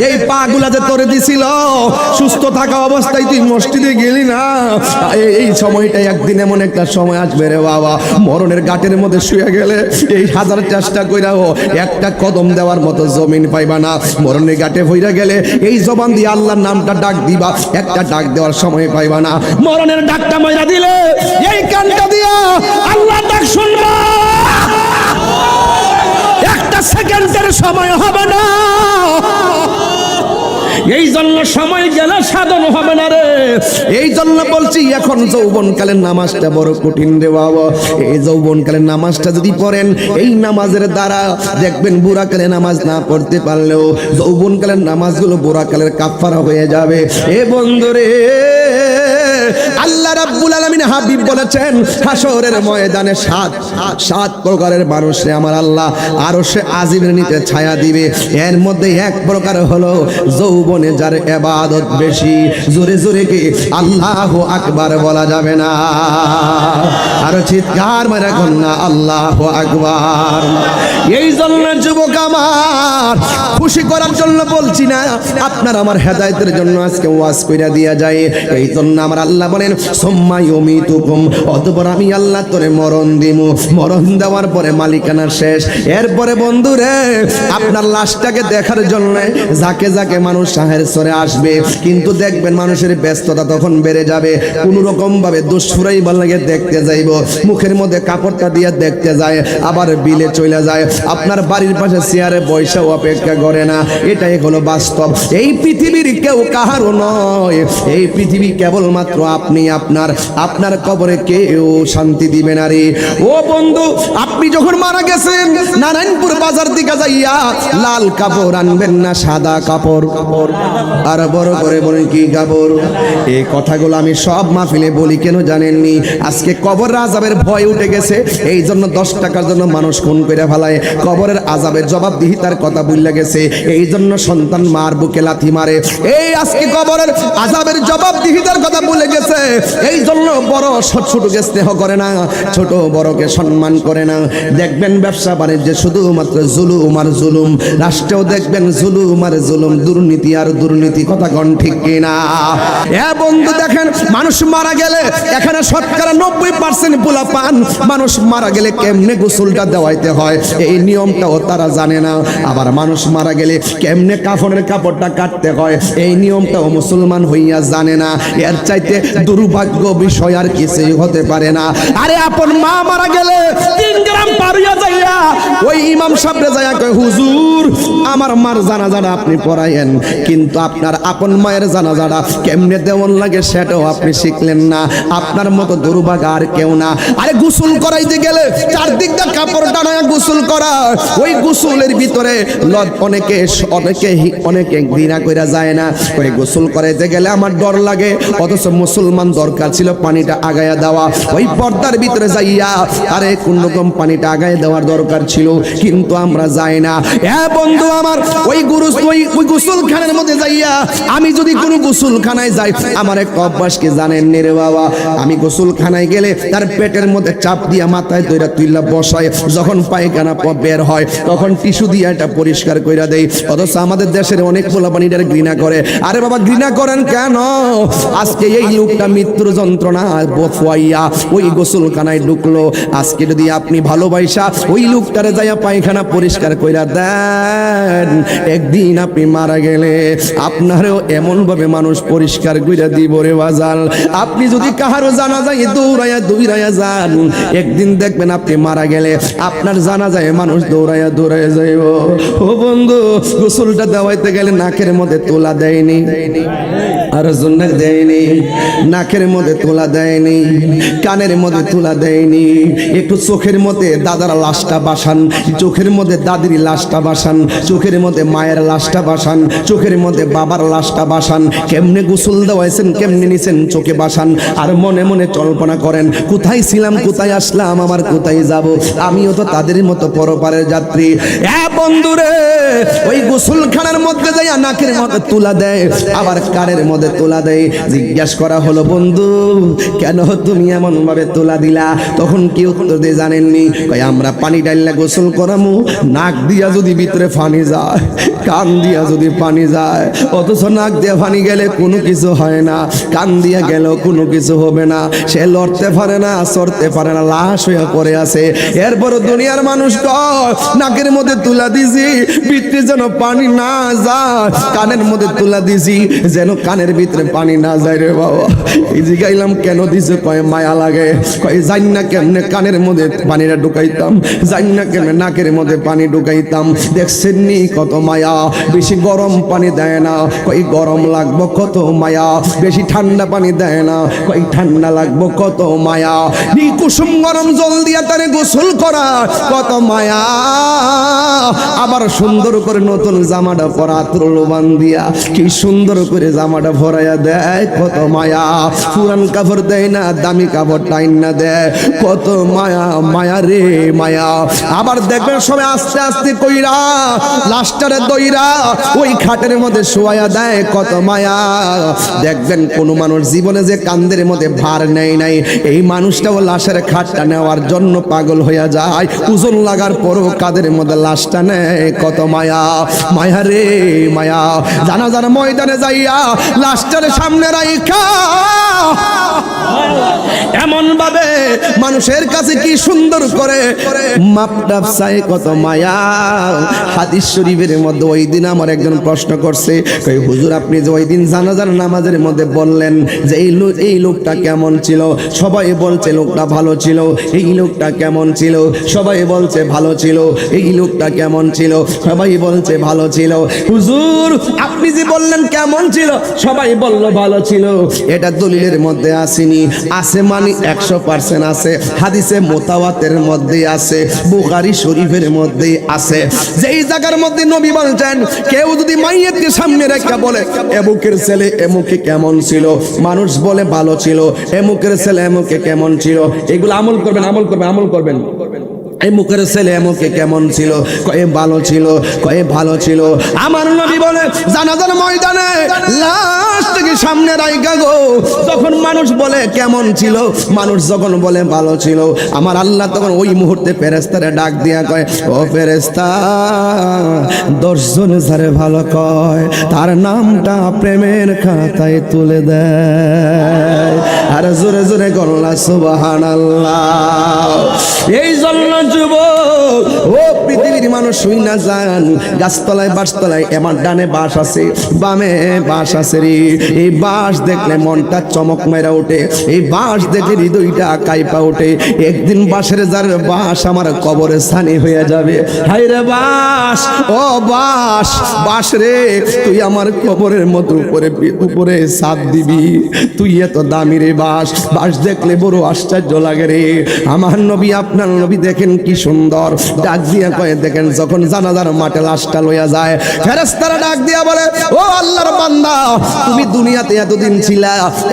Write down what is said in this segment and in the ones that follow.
এই পা গুলা যে তোরে দিছিল, সুস্থ থাকা অবস্থায় তুই মসজিদে গেলি না? এই- সময়টা একদিন এমন একটা সময় আসবে রে বাবা। মরণের গাটের মধ্যে শুয়ে গেলে এই হাজার চেষ্টা কইরাও একটা কদম দেওয়ার মতো জমিন পাইবা না। মরণের গাটে হইরা গেলে এই জবান দিয়ে আল্লাহর নামটা ডাক দিবা, একটা ডাক দেওয়ার সময় পাইবা না। মরণের ডাকটা ময়রা দিলে এই কানটা দিয়া আল্লাহ ডাক শুনবা। একটা সেকেন্ডের সময় হবে না। এই জন্য সময় গেলে সাধন হবে না রে। এই জন্য বলছি, এখন যৌবনকালের নামাজটা বড় কঠিন রে বাবা। এই যৌবনকালের নামাজটা যদি পড়েন, এই নামাজের দ্বারা দেখবেন বুড়াকালে নামাজ না পড়তে পারলেও যৌবনকালের নামাজগুলো বুড়াকালের কাফারা হয়ে যাবে। এ বন্ধুরে আল্লাহ রাব্বুল আলামিন হাবিব বলেছেন হাসরের ময়দানে সাত সাত প্রকারের মানুষে আমার আল্লাহ। আরও সে আজিমের নিতে ছায়া দিবে। এর মধ্যে এক প্রকার হলো যৌবনে যার এবাদত বেশি। জোরে জোরে কি আল্লাহ আকবার বলা যাবে না। আরও চিৎকার মেরে কন্যা আল্লাহ আকবার। এই জন্য যুবক আমার, খুশি করার জন্য বলছি না, আপনার আমার হেদায়েতের জন্য আজকে ওয়াজ কইরা দিয়া যায়। এই জন্য আমার আল্লাহ বলেন, সোম্মা ইউমিতুকুম অতঃপর আমি আল্লাহ তোরে মরণ দিমু। মরণ দেওয়ার পরে মালিকানা শেষ। এরপরে বন্ধুরে, আপনার লাশটাকে দেখার জন্য যাকে যাকে মানুষ সাহের সরে আসবে। কিন্তু দেখবেন মানুষের ব্যস্ততা তখন বেড়ে যাবে। কোন রকম ভাবে দুষ্ফুরাই লাগে দেখতে যাইব। মুখের মধ্যে কাপড়টা দিয়ে দেখতে যায়, আবার বিলে চলে যায়। আপনার বাড়ির পাশে চেয়ারে বৈশা অপেক্ষা করে না। এটাই হলো বাস্তব। এই পৃথিবীর কেউ কাহারও নয়। এই পৃথিবী কেবলমাত্র আপনি আপনার আপনার কবরে কেউ শান্তি দিবে না রে। ও বন্ধু, আপনি যখন মারা গেছেন, নারায়ণপুর বাজার দিকে যাইয়া লাল কাপড় আনবেন না, সাদা কাপড়? আর বড় করে বলেন, কি কাপড়? এই কথাগুলো আমি সব মাহফিলে বলি, কেন জানেননি? আজকে কবর আজাবের ভয় উঠে গেছে। এই জন্য দশ টাকার জন্য মানুষ খুন করে ফেলায়। কবরের আজাবের জবাবদিহিতার কথা ভুলে গেছে। এই জন্য সন্তান মার বুকে লাথি মারে। এই আজকে কবরের আজাবের জবাবদিহিতার কথা বলে গেছে। এই জন্য বড় ছোট ছোটকে স্নেহ করে না, ছোট বড়কে সম্মান করে না। দেখবেন ব্যবসা বাণিজ্যে শুধুমাত্র জুলুম আর জুলুম। রাষ্ট্রেও দেখবেন জুলুম আর জুলুম। দুর্নীতি আর দুর্নীতি, কথা কন ঠিক কিনা? এ বন্ধু দেখেন, মানুষ মারা গেলে এখানে শতকরা নব্বই পার্সেন্ট পোলা পান মানুষ মারা গেলে কেমনে গোসলটা দেওয়াইতে হয়? এই নিয়মটাও তারা জানে না। আবার মানুষ মারা গেলে কেমনে কাফনের কাপড়টা কাটতে হয়? এই নিয়মটাও মুসলমান হইয়া জানে না। এর চাইতে দুর্ভাগ্য বিষয় আর কিছুই হতে পারে না। আরে আপন মা মারা গেলে তিন গ্রাম পারিয়া যাইয়া ওই ইমাম সাহেব যাইয়া কয়, হুজুর আমার মার জানাজাটা আপনি পড়াইয়েন। কিন্তু আপনার আপন মায়ের জানাজাটা কেমনে দেওয়ান লাগে সেটাও আপনি শিখলেন না। আপনার মতো দুর্ভাগ্য আর কেউ না। আরে গোসল করাইতে গেলে চারদিক দিয়ে কাপড় টানায় গোসল করা। ওই গোসলের ভিতরে ল- অনেকে অনেকে অনেকে ঘৃণা কইরা যায় না। ওই গোসল করাইতে গেলে আমার ডর লাগে। অথচ মুসলমান দরকার ছিল পানিটা আগায়া দেওয়া। ওই পর্দার ভিতরে যাইয়া আরে কোন রকম পানিটা আগায় দেওয়ার দরকার ছিল। কিন্তু আমরা যাই না। হ্যাঁ বন্ধু আমার ওই গুরু ওই ওই গোসলখানার মধ্যে যাইয়া আমি যদি কোনো গোসলখানায় যাই, আমার এক অভ্যাস কি জানেন নি রে বাবা। আমি গোসলখানায় গেলে তার পেটের মধ্যে চাপ দিয়া মাথায় দইরা তুইলা বসায়। যখন পায়খানা বের হয়, তখন টিস্যু দিয়ে এটা পরিষ্কার কইরা দেই। অথচ আমাদের দেশের অনেক পোলাপানিটার ঘৃণা করে। আরে বাবা, ঘৃণা করেন কেন? আজকে এই লোকটা মৃত্যুর যন্ত্রণা বফুয়াইয়া ওই গোসলখানায় ঢুকলো। আজকে যদি আপনি ভালোবাসা, ওই লোকটারে যাইয়া পায়খানা পরিষ্কার কইরা দেন। একদিন আপনি মারা গেলে আপনারও এমন ভাবে মানুষ পরিষ্কার কইরা দিব রে বাজাল আপনি যদি কাহারও জানা যায় দৌড়াইয়া দৌড়াইয়া যান, একদিন দেখবেন আপনি মারা গেলে আপনার জানা যায় মানুষ দৌড়াইয়া দৌড়াইয়া যাইব। ও বন্ধু, গোসলটা দেওয়াইতে গেলে নাকের মধ্যে তোলা দেয়নি। আর জন্য দেয়নি, নাকের মধ্যে তোলা দেয়নি, কানের মধ্যে তোলা দেয়নি, একটু চোখের মধ্যে দাদার লাশটা বাসান, চোখের মধ্যে দাদির লাশটা বাসান, চোখের মধ্যে মায়ের লাশটা বাসান, চোখের মধ্যে বাবার লাশটা বাসান, কেমনে গোসল দেওয়াইছেন, কেমনে নিছেন চোখে বাসান, আর মনে মনে কল্পনা করেন, কোথায় ছিলাম, কোথায় আসলাম, আমার কোথায় যাব? আমিও তো তাদের মতো পরপারের যাত্রী। এ বন্ধুরে, ওই গোসলখানার মধ্যে যাইয়া নাকের মধ্যে তুলা দেয়, আবার কানের মধ্যে তোলা দেয়। জিজ্ঞাসা করা হলো, বন্ধু, কেন তুমি এমন ভাবে তোলা দিলা? তখন কি উত্তর দিয়ে জানেননি। কই আমরা পানি ডাইলা গোসল করামু, নাক দিয়া যদি ভিতরে পানি যায়, কান দিয়া যদি পানি যায়, অথচ নাক দিয়ে পানি গেলে কোনো কিছু হয় না, কান দিয়া গেলেও কোনো কিছু হবে না। সে লড়তে পারে না সরতে পারে না, লাশ হয়ে পড়ে আছে। এরপর দুনিয়ার মানুষ কয়, নাকের মধ্যে তুলা দিছি, ভিতরে যেন পানি না যায়। কানের মধ্যে তুলা দিছি, যেন কানের ভিতরে পানি না যায় রে বাবা। এই জিগাইলাম কেন দিছে? কয়, মায়া লাগে। কয়, জানি না কেমনে কানের মধ্যে পানিটা ঢুকাইতাম। জানি না কেমনে নাকের মধ্যে পানি ঢুকাইতাম। দেখছেন নি কত মায়া? বেশি গরম পানি দেয় না। কই গরম লাগবো কত মায়া? বেশি ঠান্ডা পানি দেয় না। কই ঠান্ডা লাগবো কত মায়া? নি কুসুম গরম জল দিয়া তারে গোসল করা কত মায়া? আবার সুন্দর করে নতুন জামাটা পরা ত্রলোবান দিয়া? কি সুন্দর করে জামাটা ভরাইয়া দেয়? কত মায়া। পুরান কাপড় দেয় না, দামি কাপড় টাইন না দেয়। কত মায়া মায়া রে, মায়া। আবার দেখবেন সবাই আস্তে আস্তে কইরা লাস্টারে দইরা ওই খাটের মধ্যে শোয়া দেয়। কত মায়া। দেখবেন কোন মানুষ জীবনে যে কান্দের মধ্যে ভার নেই নাই, এই মানুষটাও লাশের খাটটা নেওয়ার জন্য পাগল হইয়া যায়। ওজন লাগার পরও কাদের মধ্যে লাশটা নেয়? কত মায়া। মায়া রে মায়া। জানা জানা ময়দানে যাইয়া লাশটার সামনে রাইখা। এমন ভাবে মানুষের কাছে কি সুন্দর করে মাপটাপ চাই, কত মায়া। হাদিস শরীফের মধ্যে ওই দিন আমার একজন প্রশ্ন করছে, কই, হুজুর, আপনি যে ওই দিন জানাজার নামাজের মধ্যে বললেন যে এই লোক এই লোকটা কেমন ছিল? সবাই বলছে লোকটা ভালো ছিল। এই লোকটা কেমন ছিল? সবাই বলছে ভালো ছিল। এই লোকটা কেমন ছিল? সবাই বলছে ভালো ছিল। হুজুর, আপনি যে বললেন কেমন ছিল, সবাই বলল ভালো ছিল। এটা দলিলের মধ্যে আসেনি। আছে মানে একশো পার্সেন্ট আছে হাদিসে মোতাবাতের মধ্যে আছে বুখারি শরীফের মধ্যে আছে যেই জায়গার মধ্যে নবী বলছেন, কেউ যদি মাইয়াতকে সামনে রেখে বলে, এমুকের ছেলে এমুকে কেমন ছিল? মানুষ বলে, ভালো ছিল। এমুকের ছেলে এমুকে কেমন ছিল? এগুলো আমল করবেন আমল করবেন আমল করবেন। এই মুখের ছেলে মুখে কেমন ছিল? কয়ে ভালো ছিল, কয়ে ভালো ছিল। আমার নবী বলে, জানাজার ময়দানে লাশ থেকে সামনে রাইগা গো। তখন মানুষ বলে কেমন ছিল, মানুষ যখন বলে ভালো ছিল, আমার আল্লাহ তখন ওই মুহূর্তে ফেরেস্তারে ডাক দিয়া কয়, ও ফেরেস্তা দশজন যারে ভালো কয়, তার নামটা প্রেমের খাতায় তুলে দেয়। আর জোরে জোরে করলা সুবাহান এই জন্য যুব ও পৃথিবীর মানুষ শুই না যান গাছতলায়, বাসতলায় এবার ডানে বাস আছে, বামে বাস আছে রে। এই বাস দেখলে মনটা চমক মেরা ওঠে। এই বাস দেখলে হৃদয়টা কাইপা ওঠে। একদিন বাসের যার বাস আমার কবরে স্থানে হয়ে যাবে। হাই রে বাস ও বাস বাস রে, তুই আমার কবরের মতো উপরে উপরে সাথ দিবি। তুই এত দামি রে বাস বাস দেখলে বড় আশ্চর্য লাগে রে। আমার নবী, আপনার নবী দেখেন কি সুন্দর। ডাক দিয়া কয়ে, দেখেন যখন জানাজার মাঠে লাশটা লইয়া যায় ফেরেস্তারা ডাক দিয়া বলে, ও আল্লাহর বান্দা, তুমি দুনিয়াতে এতদিন ছিলা,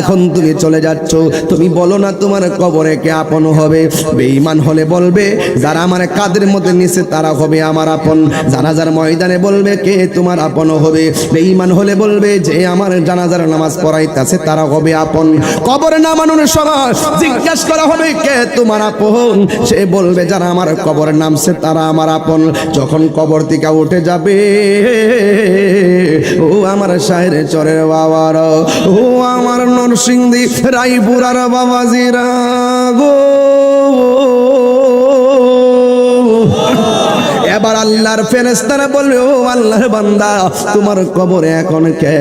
এখন তুমি চলে যাচ্ছ। তুমি বলো না তোমার কবরে কে আপন হবে? বেঈমান হলে বলবে, যারা আমার কাদের মধ্যে নিচে তারা হবে আমার আপন। জানাজার ময়দানে বলবে, কে তোমার আপন হবে? বেঈমান হলে বলবে, যে আমার জানাজার নামাজ পড়াইতেছে তারা হবে আপন। কবরে নামানোর সময় জিজ্ঞাসা করা হবে, কে তোমার আপন? সে বলবে, যারা আমার কবরে নামছে তারা আমার আপন, যখন কবর থেকে উঠে যাবে, ও আমার শাহের চরের বাবার, ও আমার নরসিংদী রাইপুরার বাবাজিরা গো এবার আল্লাহর ফেরেস্তারা বলবে, ও আল্লাহর বান্দা, তোমার কবরে এখন কে?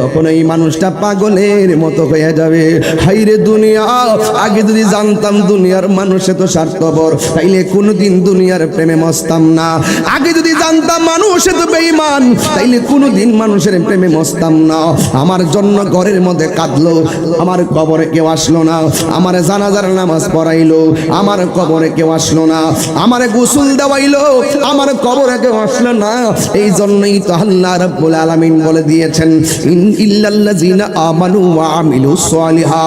তখন এই মানুষটা পাগলের মতো হয়ে যাবে। হাইরে দুনিয়া, আগে যদি জানতাম দুনিয়ার মানুষে তো স্বার্থপর, তাইলে কোনোদিন দুনিয়ার প্রেমে মস্তাম না। আগে যদি জানতাম মানুষে তো বেঈমান, তাইলে কোনোদিন মানুষের প্রেমে মস্তাম না। আমার জন্য ঘরের মধ্যে কাঁদলো, আমার কবরে কেউ আসলো না। আমার জানাজার নামাজ পড়াইলো, আমার কবরে কেউ আসলো না। আমার গোসল দেওয়াইলো আমার কবরে কেউ আসলো না। এই জন্যই তো আল্লাহ রাব্বুল আলামিন বলে দিয়েছেন ইল্লাল্লাযিনা আমানু ওয়া আমিলুস সালিহা।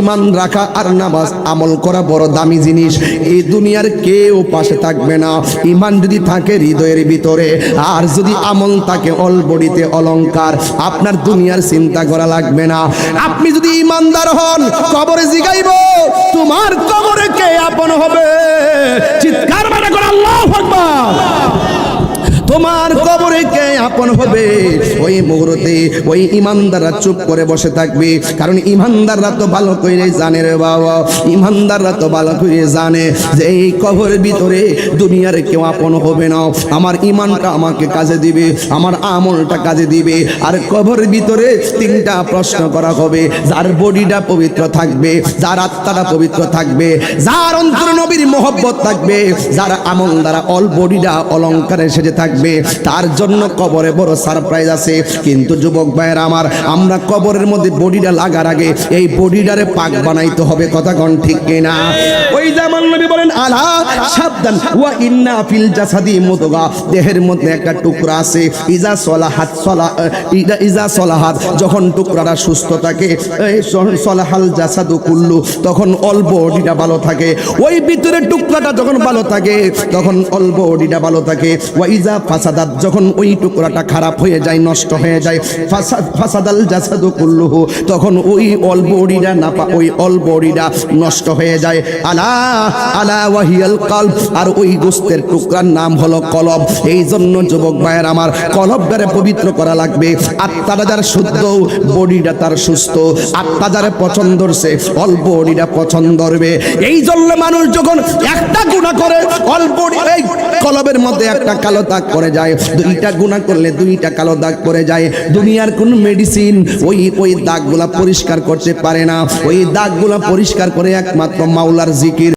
ঈমান রাখা আর নামাজ আমল করা বড় দামি জিনিস। এই দুনিয়ার কেউ পাশে থাকবে না। ঈমান যদি থাকে হৃদয়ের ভিতরে, আর যদি আমল থাকে অলবডিতে অলংকার আপনার দুনিয়ার চিন্তা করা লাগবে না। আপনি যদি ইমানদার হন, কবরে জিগাইব, তোমার কবরে কে আপন হবে চিৎকার মানে করে আল্লাহ আকবার তোমার কবরে কে আপন হবে। ওই মুহূর্তে ওই ইমানদাররা চুপ করে বসে থাকবে। কারণ ইমানদাররা তো ভালো করে জানে রে বাবা। ইমানদাররা তো ভালো করে জানে যে এই কবরের ভিতরে দুনিয়ার কেউ আপন হবে না। আমার ইমানটা আমাকে কাজে দিবে, আমার আমলটা কাজে দিবে। আর কবরের ভিতরে তিনটা প্রশ্ন করা হবে। যার বডিটা পবিত্র থাকবে, যার আত্মাটা পবিত্র থাকবে, যার অন্তর নবীর মোহব্বত থাকবে, যার আমল দ্বারা অল বডিটা অলঙ্কারে সেজে থাকবে, তার জন্য কবরে বড় সারপ্রাইজ আছে। কিন্তু যুবক ভাইয়ের আমার, আমরা কবরের মধ্যে বডিটা লাগার আগে এই বডিটারে পাক বানাইতে হবে, কথা কোন ঠিক কিনা? ওই যেমন নবী বলেন, আলা সাবধান ওয়া ইন্না ফিল জাসাদি মুদগা। দেহের মধ্যে একটা টুকরা আছে, ইজা সলাহাত সলা ইজা সলাহাত। যখন টুকরাটা সুস্থ থাকে, এই সলাহাল জাসাদু কুল্লু, তখন অল বডিটা ভালো থাকে। ওই ভিতরে টুকরাটা যখন ভালো থাকে, তখন অল বডিটা ভালো থাকে। ওয়া ইজা ফাসাদাত, যখন ওই টুকরাটা খারাপ হয়ে যায়, নষ্ট হয়ে যায়। ফাসাদ ফাসাদাল জাসাদু কুল্লুহু। তখন ওই অল বডিটা না পা ওই অল বডিটা নষ্ট হয়ে যায়। আলা আলা ওয়াহিয়াল কলব। আর ওই গোস্তের টুকরার নাম হলো কলব। এই জন্য যুবক ভাইয়ের আমার কলবটারে পবিত্র করা লাগবে। আত্মাটা যার শুদ্ধ বডিটা তার সুস্থ। আত্মা যারে পছন্দ সে অল বডিটা পছন্দ করবে। এই জন্য মানুষ যখন একটা গুণা করে অল বডি এই কলবের মধ্যে একটা কালো দাগ করে যায়। দুইটা গুণা করলে দুইটা কালো দাগ পরে যায়। দুনিয়ার কোন মেডিসিন ওই ওই দাগগুলা পরিষ্কার করতে পারে না। ওই দাগগুলা পরিষ্কার করে একমাত্র মাওলার জিকির।